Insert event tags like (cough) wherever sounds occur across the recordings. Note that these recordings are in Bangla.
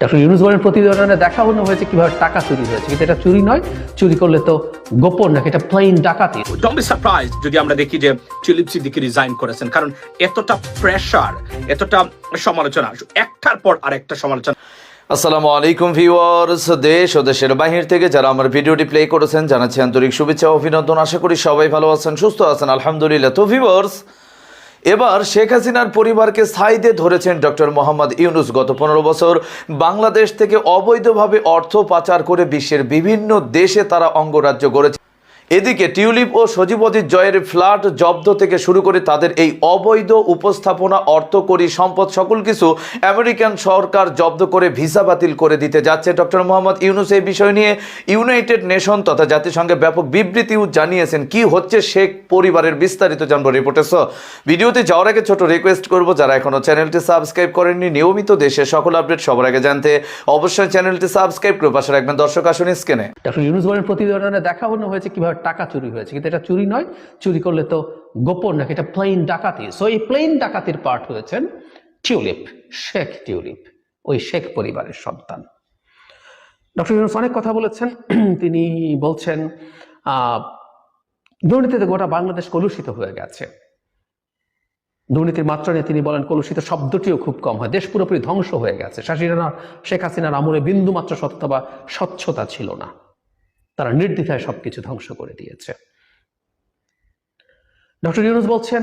ডক্টর ইউনুস বলেন প্রতিবেদনে দেখানো হয়েছে কীভাবে টাকা চুরি হয়েছে। কিন্তু এটা চুরি নয় চুরি করলে তো গোপন নাকি? এটা প্লেন ডাকাতি। ডোন্ট বি সারপ্রাইজ যদি আমরা দেখি যে টিউলিপ সিদ্দিকি রিজাইন করেছেন কারণ এতটা প্রেসার এতটা সমালোচনা একটার পর আরেকটা সমালোচনা। আসসালামু আলাইকুম ভিউয়ার্স দেশ ও দেশের বাহির থেকে যারা আমার ভিডিওটি প্লে করেছেন জানাচ্ছি আন্তরিক শুভেচ্ছা ও অভিনন্দন। আশা করি সবাই ভালো আছেন সুস্থ আছেন আলহামদুলিল্লাহ। তো ভিউয়ার্স এবার শেখ হাসিনার পরিবারকে সাইদে ধরেছেন ডক্টর মোহাম্মদ ইউনুস। গত পনেরো বছর বাংলাদেশ থেকে অবৈধভাবে অর্থ পাচার করে বিশ্বের বিভিন্ন দেশে তারা অঙ্গরাজ্য গড়েছে। এদিকে টিউলিপ ও সজীবতীর জয়ের ফ্ল্যাট জব্দ থেকে শুরু করে তাদের এই অবৈধ উপস্থাপনা, অর্থকরী সম্পদ সকল কিছু আমেরিকান সরকার জব্দ করে ভিসা বাতিল করে দিতে যাচ্ছে। ডক্টর মোহাম্মদ ইউনুস এই বিষয় নিয়ে ইউনাইটেড নেশন তথা জাতিসংঘে ব্যাপক বিবৃতিও জানিয়েছেন। কি হচ্ছে শেখ পরিবারের বিস্তারিত জানব রিপোর্টে ভিডিওতে যাওয়ার আগে ছোট রিকোয়েস্ট করব, যারা এখনও চ্যানেলটি সাবস্ক্রাইব করেননি, নিয়মিত দেশে সকল আপডেট সবার আগে জানতে অবশ্যই চ্যানেলটি সাবস্ক্রাইব করে পাশে রাখবেন। দর্শক আসুন স্ক্রিনে। ডক্টর ইউনুস বলেন, প্রতিবেদনে দেখানো হয়েছে কীভাবে টাকা চুরি হয়েছে। কিন্তু এটা চুরি নয়, চুরি করলে তো গোপন নাকি? এটা প্লেন ডাকাতি। সো এই প্লেন ডাকাতির পার্ট হয়েছেন টিউলিপ, শেখ টিউলিপ, ওই শেখ পরিবারের সন্তান। ডক্টর ইউনুস অনেক কথা বলেছেন। (clears throat) তিনি বলছেন দুর্নীতিতে গোটা বাংলাদেশ কলুষিত হয়ে গেছে। দুর্নীতির মাত্রা নিয়ে তিনি বলেন, কলুষিত শব্দটিও খুব কম হয়। দেশ পুরোপুরি ধ্বংস হয়ে গেছে। শাসিনা শেখ হাসিনার আমলে বিন্দু মাত্র সত্য বা স্বচ্ছতা ছিল না। তারা নির্দ্বিধায় সবকিছু ধ্বংস করে দিয়েছে। ডক্টর ইউনুস বলছেন,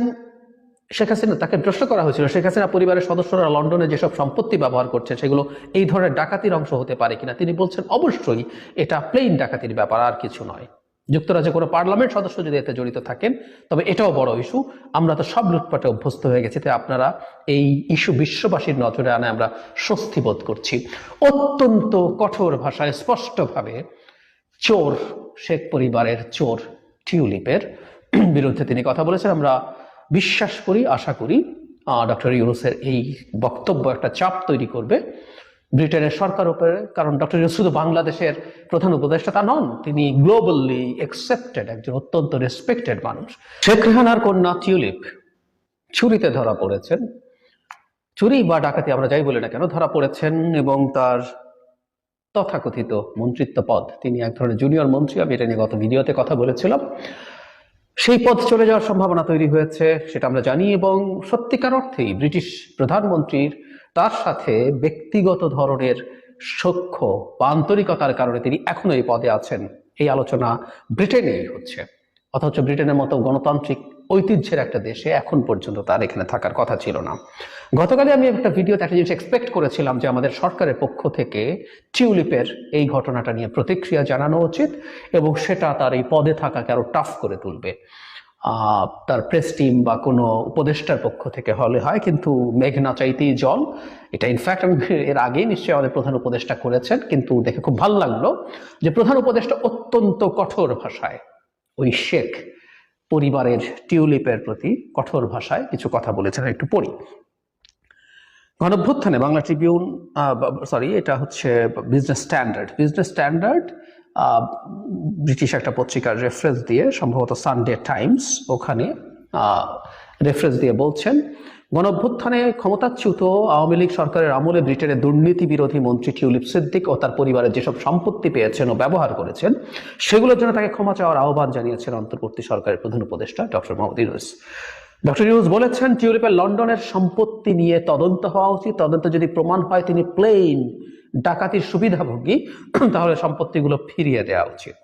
শেখ হাসিনা, তাকে প্রশ্ন করা হয়েছিল, শেখ হাসিনা পরিবারের সদস্যরা লন্ডনে যেসব সম্পত্তি ব্যবহার করছে, সেগুলো এই ধরনের ডাকাতির অংশ হতে পারে কিনা, তিনি বলছেন, অবশ্যই এটা প্লেন ডাকাতির ব্যাপার, আর কিছু নয়। যুক্তরাজ্যে কোনো পার্লামেন্ট সদস্য যদি এতে জড়িত থাকেন, তবে এটাও বড় ইস্যু, আমরা তো সব লুটপাটে অভ্যস্ত হয়ে গেছি, তাই আপনারা এই ইস্যু বিশ্ববাসীর নজরে আনে, আমরা স্বস্তি বোধ করছি। অত্যন্ত কঠোর ভাষায় স্পষ্টভাবে চোর, শেখ পরিবারের চোর টিউলিপের বিরুদ্ধে তিনি কথা বলেছেন। আমরা বিশ্বাস করি, আশা করি ডক্টর ইউনুসের এই বক্তব্য একটা চাপ তৈরি করবে। ব্রিটেনের সরকার উপরে, কারণ ডক্টর ইউনুস শুধু বাংলাদেশের প্রধান উপদেষ্টা তা নন, তিনি গ্লোবালি একসেপ্টেড একজন অত্যন্ত রেসপেক্টেড মানুষ। শেখ রেহানার কন্যা টিউলিপ চুরিতে ধরা পড়েছেন। চুরি বা ডাকাতি আমরা যাই বলি না কেন, ধরা পড়েছেন এবং তার তথাকথিত মন্ত্রিত্ব পদ। তিনি এক ধরনের জুনিয়র মন্ত্রী, আমি এটা নিয়ে গত ভিডিওতে কথা বলেছিলাম। সেই পদ চলে যাওয়ার সম্ভাবনা তৈরি হয়েছে, সেটা আমরা জানি এবং সত্যিকার অর্থেই ব্রিটিশ প্রধানমন্ত্রীর তার সাথে ব্যক্তিগত ধরনের সখ্য বা আন্তরিকতার কারণে তিনি এখনও এই পদে আছেন। এই আলোচনা ব্রিটেনেই হচ্ছে। অথচ ব্রিটেনের মতো গণতান্ত্রিক ঐতিহ্যের একটা দেশে এখন পর্যন্ত তার এখানে থাকার কথা ছিল না। গতকালে আমি একটা ভিডিওতে একটা জিনিস এক্সপেক্ট করেছিলাম যে আমাদের সরকারের পক্ষ থেকে টিউলিপের এই ঘটনাটা নিয়ে প্রতিক্রিয়া জানানো উচিত এবং সেটা তার এই পদে থাকাকে আরও টাফ করে তুলবে। তার প্রেস টিম বা কোনো উপদেষ্টার পক্ষ থেকে হলে হয়, কিন্তু মেঘ না চাইতেই জল। এটা ইনফ্যাক্ট আমি এর আগেই নিশ্চয়ই আমাদের প্রধান উপদেষ্টা করেছেন, কিন্তু দেখে খুব ভালো লাগল যে প্রধান উপদেষ্টা অত্যন্ত কঠোর ভাষায়, ওই শেখ পরিবারের টিউলিপের প্রতি কঠোর ভাষায় কিছু কথা বলেছেন, একটু পড়ি। গণভ্যুত্থানে বাংলা ট্রিবিউন সরি এটা হচ্ছে Business Standard Business Standard British একটা পত্রিকার রেফারেন্স দিয়ে সম্ভবত সানডে টাইমস ওখানে রেফারেন্স দিয়ে বলছেন গণভ্যুত্থানে ক্ষমতাচ্যুত আওয়ামী লীগ সরকারের আমলে ব্রিটেনের দুর্নীতি বিরোধী মন্ত্রী টিউলিপ সিদ্দিক ও তার পরিবারের যেসব সম্পত্তি পেয়েছেন ও ব্যবহার করেছেন, সেগুলোর জন্য তাকে ক্ষমা চাওয়ার আহ্বান জানিয়েছেন অন্তর্বর্তী সরকারের প্রধান উপদেষ্টা ডক্টর মোহাম্মদ ইউনুস। ডক্টর ইউনুস বলেছেন, টিউলিপের লন্ডনের সম্পত্তি নিয়ে তদন্ত হওয়া উচিত। তদন্ত যদি প্রমাণ হয় তিনি প্লেন ডাকাতির সুবিধাভোগী, তাহলে সম্পত্তিগুলো ফিরিয়ে দেওয়া উচিত।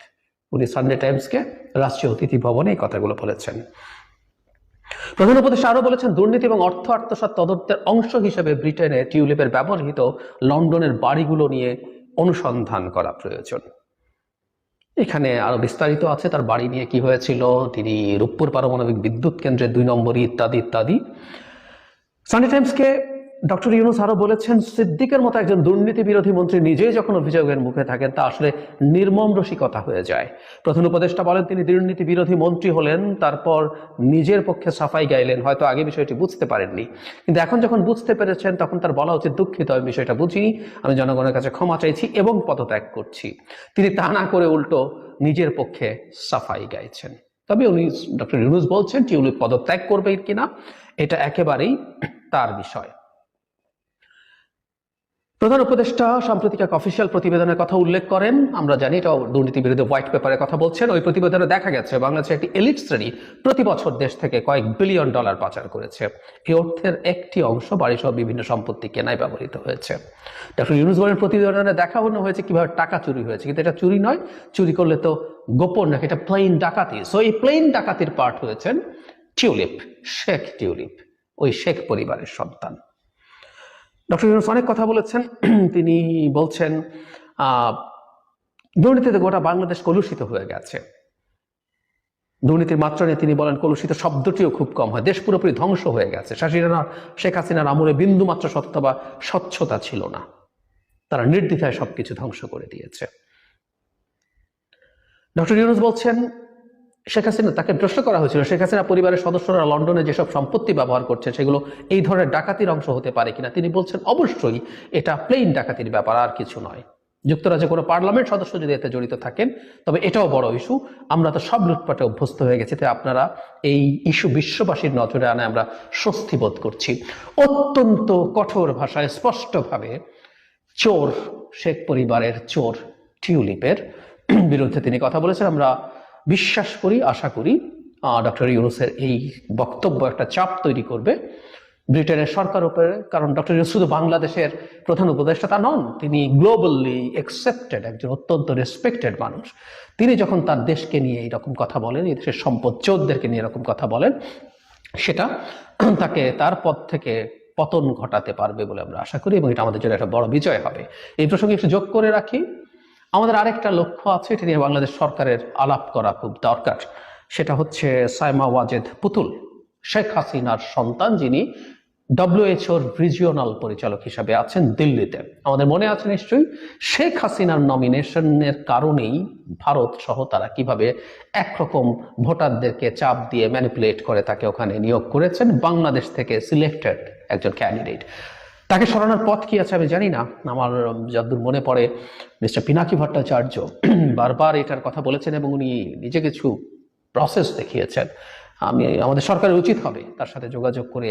উনি সানডে টাইমসকে রাষ্ট্রীয় অতিথি ভবনে এই কথাগুলো বলেছেন। প্রধান উপদেষ্টা আরও বলেছেন, দুর্নীতি এবং অর্থ আত্মসাত তদন্তের অংশ হিসেবে ব্রিটেনে টিউলিপের ব্যবহৃত লন্ডনের বাড়িগুলো নিয়ে অনুসন্ধান করা প্রয়োজন। এখানে আরও বিস্তারিত আছে, তার বাড়ি নিয়ে কি হয়েছিল, তিনি রূপপুর পারমাণবিক বিদ্যুৎ কেন্দ্রের দুই নম্বরই ইত্যাদি ইত্যাদি। সানডে টাইমসকে ডক্টর ইউনুস আরও বলেছেন, সিদ্দিকের মতো একজন দুর্নীতি বিরোধী মন্ত্রী নিজেই যখন অভিযোগের মুখে থাকেন, তা আসলে নির্মম রসিকতা হয়ে যায়। প্রধান উপদেষ্টা বলেন, তিনি দুর্নীতি বিরোধী মন্ত্রী হলেন, তারপর নিজের পক্ষে সাফাই গাইলেন, হয়তো আগে বিষয়টি বুঝতে পারেননি। কিন্তু এখন যখন বুঝতে পেরেছেন, তখন তার বলা উচিত, দুঃখিত, আমি বিষয়টা বুঝিনি, আমি জনগণের কাছে ক্ষমা চাইছি এবং পদত্যাগ করছি। তিনি তা না করে উল্টো নিজের পক্ষে সাফাই গাইছেন। তবে উনি, ডক্টর ইউনুস বলছেন, টিউলিপ পদত্যাগ করবে কিনা, এটা একেবারেই তার বিষয়। প্রধান উপদেষ্টা সাম্প্রতিক এক অফিসিয়াল প্রতিবেদনের কথা উল্লেখ করেন। আমরা জানি এটা দুর্নীতি বিরুদ্ধে হোয়াইট পেপারের কথা বলছেন। ওই প্রতিবেদনে দেখা গেছে, বাংলাদেশের একটি এলিট শ্রেণি প্রতি বছর দেশ থেকে কয়েক বিলিয়ন ডলার পাচার করেছে। এই অর্থের একটি অংশ বাড়িসহ বিভিন্ন সম্পত্তি কেনায় ব্যবহৃত হয়েছে। ডক্টর ইউনুস বলেন, প্রতিবেদনে দেখানো হয়েছে কীভাবে টাকা চুরি হয়েছে, কিন্তু এটা চুরি নয়। চুরি করলে তো গোপন নাকি? এটা প্লেন ডাকাতি। সো এই প্লেন ডাকাতির পার্ট হয়েছেন টিউলিপ, শেখ টিউলিপ, ওই শেখ পরিবারের সন্তান। ডক্টর ইউনুস অনেক কথা বলেছেন। (clears throat) তিনি বলছেন দুর্নীতিতে গোটা বাংলাদেশ কলুষিত হয়ে গেছে। দুর্নীতির মাত্রা নিয়ে তিনি বলেন, কলুষিত শব্দটিও খুব কম হয়। দেশ পুরোপুরি ধ্বংস হয়ে গেছে। শাসিরানা শেখ হাসিনার আমলে বিন্দু মাত্র সত্য বা স্বচ্ছতা ছিল না। তারা নির্দ্বিধায় সবকিছু ধ্বংস করে দিয়েছে। ডক্টর ইউনুস বলছেন শেখ হাসিনা তাকে প্রশ্ন করা হয়েছিল। শেখ হাসিনা পরিবারের সদস্যরা লন্ডনে যেসব সম্পত্তি ব্যবহার করছে, সেগুলো এই ধরনের ডাকাতির অংশ হতে পারে কিনা তিনি বলছেন, অবশ্যই এটা প্লেন ডাকাতির ব্যাপার, আর কিছু নয়। যুক্তরাজ্যে কোনো পার্লামেন্ট সদস্য যদি এতে জড়িত থাকেন, তবে এটাও বড় ইস্যু আমরা তো সব লুটপাটে অভ্যস্ত হয়ে গেছি, তাই আপনারা এই ইস্যু বিশ্ববাসীর নজরে আনে, আমরা স্বস্তি বোধ করছি। অত্যন্ত কঠোর ভাষায় স্পষ্টভাবে চোর, শেখ পরিবারের চোর, টিউলিপের বিরুদ্ধে তিনি কথা বলেছেন। আমরা বিশ্বাস করি, আশা করি ডক্টর ইউনুসের এই বক্তব্য একটা চাপ তৈরি করবে। ব্রিটেনের সরকার উপরে, কারণ ডক্টর ইউনুস শুধু বাংলাদেশের প্রধান উপদেষ্টা তা নন, তিনি গ্লোবালি অ্যাকসেপ্টেড একজন অত্যন্ত রেসপেক্টেড মানুষ। তিনি যখন তার দেশকে নিয়ে এইরকম কথা বলেন, এই দেশের সম্পদ চোরদেরকে নিয়ে এরকম কথা বলেন, সেটা তাকে তার পদ থেকে পতন ঘটাতে পারবে বলে আমরা আশা করি, এবং এটা আমাদের জন্য একটা বড় বিজয় হবে। এই প্রসঙ্গে একটু যোগ করে রাখি। আমাদের আরেকটা লক্ষ্য আছে, এটা নিয়ে বাংলাদেশ সরকারের আলাপ করা খুব দরকার। সেটা হচ্ছে সাইমা ওয়াজেদ পুতুল, শেখ হাসিনার সন্তান, যিনি ডব্লিউএইচওর রিজিওনাল পরিচালক হিসাবে আছেন দিল্লিতে। আমাদের মনে আছে নিশ্চয়ই, শেখ হাসিনার নমিনেশনের কারণেই ভারত সহ তারা কীভাবে একরকম ভোটারদেরকে চাপ দিয়ে ম্যানিপুলেট করে তাকে ওখানে নিয়োগ করেছেন, বাংলাদেশ থেকে সিলেক্টেড একজন ক্যান্ডিডেট তাকে সরানোর পথ কি আছে আমি জানি না। আমার যতদূর মনে পড়ে মিস্টার পিনাকি ভট্টাচার্য (clears throat) বারবার এটার কথা বলেছেন এবং উনি নিজে কিছু প্রসেস দেখিয়েছেন। আমি, আমাদের সরকারের উচিত হবে তার সাথে যোগাযোগ করে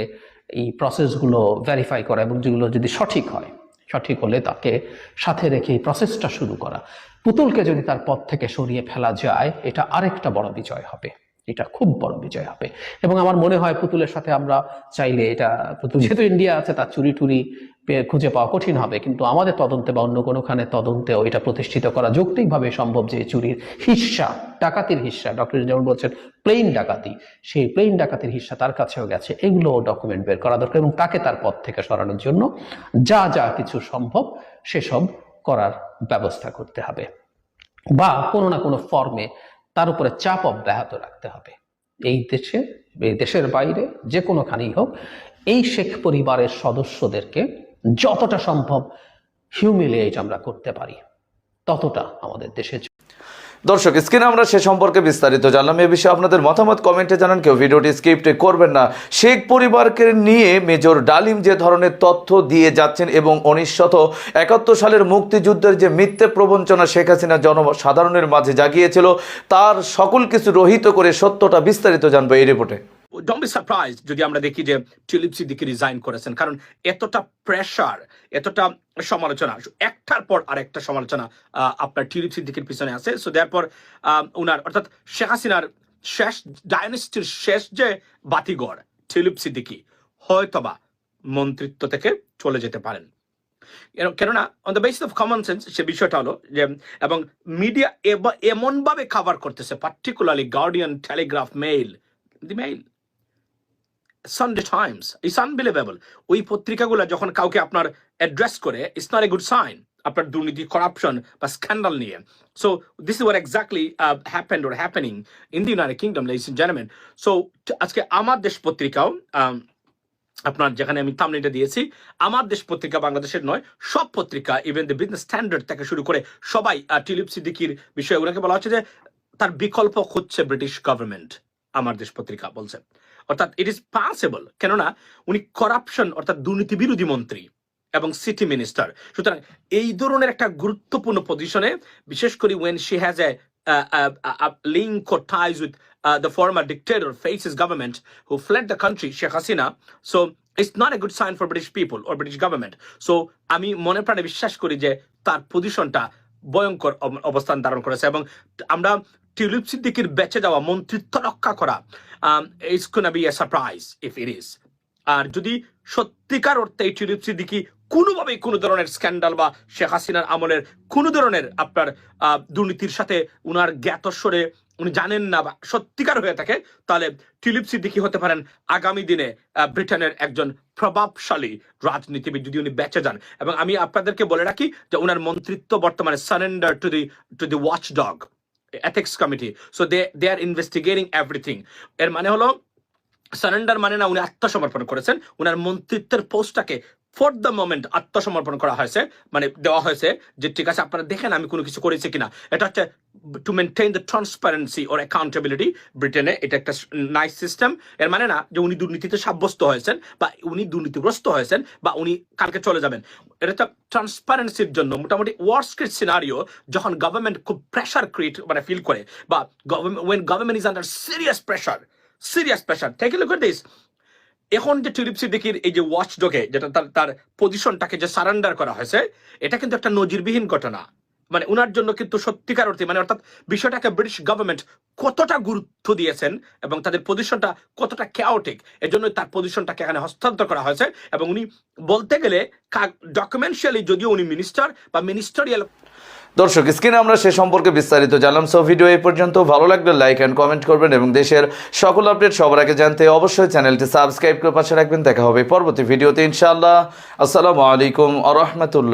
এই প্রসেসগুলো ভেরিফাই করা এবং যেগুলো যদি সঠিক হয়, সঠিক হলে তাকে সাথে রেখে এই প্রসেসটা শুরু করা। পুতুলকে যদি তার পথ থেকে সরিয়ে ফেলা যায়, এটা আরেকটা বড় বিজয় হবে। এটা খুব বড় বিজয় হবে। এবং আমার মনে হয় পুতুলের সাথে আমরা চাইলে এটা, পুতুল যেহেতু ইন্ডিয়া আছে, তার চুরি টুরি খুঁজে পাওয়া কঠিন হবে। কিন্তু আমাদের তদন্তে বা অন্য কোনোখানে তদন্তেও এটা প্রতিষ্ঠিত করা যৌক্তিকভাবে সম্ভব যে চুরির হিস্সা, ডাকাতির হিস্সা, ডক্টর যেমন বলছেন প্লেন ডাকাতি, সেই প্লেন ডাকাতির হিস্সা তার কাছেও গেছে। এগুলো ডকুমেন্ট বের করা দরকার এবং তাকে তার পথ থেকে সরানোর জন্য যা যা কিছু সম্ভব সেসব করার ব্যবস্থা করতে হবে। বা কোনো না কোনো ফর্মে তার উপরে চাপ অব্যাহত রাখতে হবে। এই দেশে, এই দেশের বাইরে যে কোনোখানেই হোক, এই শেখ পরিবারের সদস্যদেরকে যতটা সম্ভব হিউমিলিয়েট আমরা করতে পারি, ততটা আমাদের দেশে দর্শক, স্ক্রিনে আমরা সে সম্পর্কে বিস্তারিত জানলাম। এ বিষয়ে আপনাদের মতামত কমেন্টে জানান। কেউ ভিডিওটি স্ক্রিপ্টে করবেন না। শেখ পরিবারকে নিয়ে মেজর ডালিম যে ধরনের তথ্য দিয়ে যাচ্ছেন এবং উনিশশত একাত্তর সালের মুক্তিযুদ্ধের যে মিথ্যে প্রবঞ্চনা শেখ হাসিনা জনসাধারণের মাঝে জাগিয়েছিল, তার সকল কিছু রহিত করে সত্যটা বিস্তারিত জানব এই রিপোর্টে। ডোন্ট বি সারপ্রাইজ যদি আমরা দেখি যে টিলিপ সিদ্দিকি রিজাইন করেছেন। কারণ এতটা প্রেশার এতটা সমালোচনা, একটার পর আরেকটা সমালোচনা আপনার টিলিপ সিদ্দিকির পিছনে আছে। সো দেয়ারপর উনার, অর্থাৎ শেখ হাসিনার শেষ ডায়নেস্টির শেষ যে বাতিঘর টিলিপ সিদ্দিকি হয়তোবা মন্ত্রিত্ব থেকে চলে যেতে পারেন। কেননা on the basis of common sense সে বিষয়টা হলো যে, এবং মিডিয়া এমনভাবে কাভার করতেছে particularly Guardian Telegraph Mail the Mail Sunday Times it's unbelievable ওই পত্রিকাগুলো যখন কাউকে আপনার অ্যাড্রেস করে it's not a good sign আপনার দুর্নীতি করাপশন বা স্ক্যান্ডাল নিয়ে। So this is where exactly happened or happening in the United Kingdom ladies and gentleman so আজকে আমার দেশ পত্রিকাও um, আপনার যেখানে আমি থামনেটা দিয়েছি আমার দেশ পত্রিকা বাংলাদেশের নয় সব পত্রিকা ইভেন দ্য বিজনেস স্ট্যান্ডার্ড থেকে শুরু করে সবাই টিলিপ সিদ্দিকির বিষয়ে ওনাকে বলা হচ্ছে যে তার বিকল্প খুঁজছে ব্রিটিশ গভর্নমেন্ট আমার দেশ পত্রিকা বলছে। অর্থাৎ ইট ইজ পসিবল কেননা উনি করাপশন অর্থাৎ দুর্নীতি বিরোধী মন্ত্রী এবং সিটি মিনিস্টার সুতরাং এই ধরনের একটা গুরুত্বপূর্ণ পজিশনে বিশেষ করে when she has a link or ties with uh, the former dictator faces government who fled the country, Sheikh Hasina. So it's not a good sign for British people British government. So আমি মনে প্রাণে বিশ্বাস করি যে তার পজিশনটা ভয়ঙ্কর অব- অবস্থান ধারণ করেছে এবং আমরা টিউলিপ সিদ্দিকির বেঁচে যাওয়া মন্ত্রিত্ব রক্ষা করা it's gonna be a surprise if it is আর যদি সত্যিকার অর্থে এই টিউলিপ সিদ্দিকি কোনোভাবেই কোনো ধরনের স্ক্যান্ডাল বা শেখ হাসিনার আমলের কোনো ধরনের আপনার দুর্নীতির সাথে উনার জ্ঞাতস্বরে উনি জানেন না বা সত্যিকার হয়ে থাকে, তাহলে টিলিপ সিদ্দিকি হতে পারেন আগামী দিনে ব্রিটেনের একজন প্রভাবশালী রাজনীতিবিদ যদি উনি বেঁচে যান। এবং আমি আপনাদেরকে বলে রাখি যে উনার মন্ত্রিত্ব বর্তমানে surrender to the to the watchdog ethics committee so they they are investigating everything এর মানে হলো সারেন্ডার মানে না, উনি আত্মসমর্পণ করেছেন, উনার মন্ত্রিত্বের পোস্টটাকে ফর দ্য মোমেন্ট আত্মসমর্পণ করা হয়েছে মানে দেওয়া হয়েছে যে ঠিক আছে, আপনারা দেখেন আমি কোনো কিছু করেছি কিনা। এটা হচ্ছে to maintain the transparency or accountability ব্রিটেনে এটা একটা নাইস সিস্টেম এর মানে না যে উনি দুর্নীতিতে সাব্যস্ত হয়েছেন বা উনি দুর্নীতিগ্রস্ত হয়েছেন বা উনি কালকে চলে যাবেন। এটা একটা ট্রান্সপারেন্সির জন্য মোটামুটি ওয়ার্স ক্রিট সিনারিও যখন গভর্নমেন্ট খুব প্রেশার ক্রিয়েট মানে ফিল করে বা when government is under serious pressure serious pressure take look this এখন যে টিলিপ সিদ্দিকির এই যে ওয়াচ ডোকে যেটা তার তার পজিশনটাকে যে সারেন্ডার করা হয়েছে, এটা কিন্তু একটা নজিরবিহীন ঘটনা। মানে উনার জন্য কিন্তু সত্যিকার অর্থে মানে অর্থাৎ বিষয়টাকে ব্রিটিশ গভর্নমেন্ট কতটা গুরুত্ব দিয়েছেন এবং তাদের পজিশনটা কতটা ক্যাওটিক এর জন্য তার পজিশনটাকে এখানে হস্তান্তর করা হয়েছে এবং উনি বলতে গেলে ডকুমেন্টারিয়ালি যদিও উনি মিনিস্টার বা মিনিস্টারিয়াল দর্শক, স্ক্রিনে আমরা সে সম্পর্কে বিস্তারিত জানলাম। সো ভিডিও এই পর্যন্ত। ভালো লাগলে লাইক অ্যান্ড কমেন্ট করবেন এবং দেশের সকল আপডেট সবার আগে জানতে অবশ্যই চ্যানেলটি সাবস্ক্রাইব করে পাশে রাখবেন। দেখা হবে পরবর্তী ভিডিওতে ইনশাআল্লাহ। আসসালামু আলাইকুম আ রহমতুল্লাহ।